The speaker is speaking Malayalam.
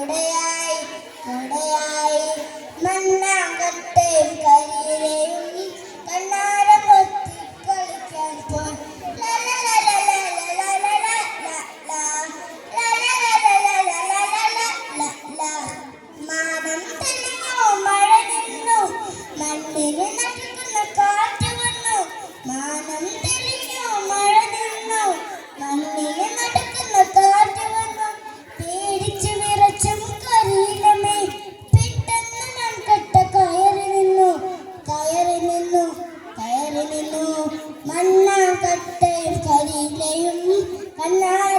തുടയായി തുടയായി മണ്ണാകട്ടെ കരിയിലെയും കണ്ണാര പൊത്തി കളിക്കാൻ പോയി മാനം തെളിഞ്ഞു മഴ നിന്നു മണ്ണിന് നടക്കുന്ന കാറ്റ് മാനം തെളിഞ്ഞു മഴ നിന്നു നടക്കുന്ന കാറ്റ് വന്നു പേടിച്ചു മണ്ണാകട്ടെ കരിയിലെയും കണ്ണാ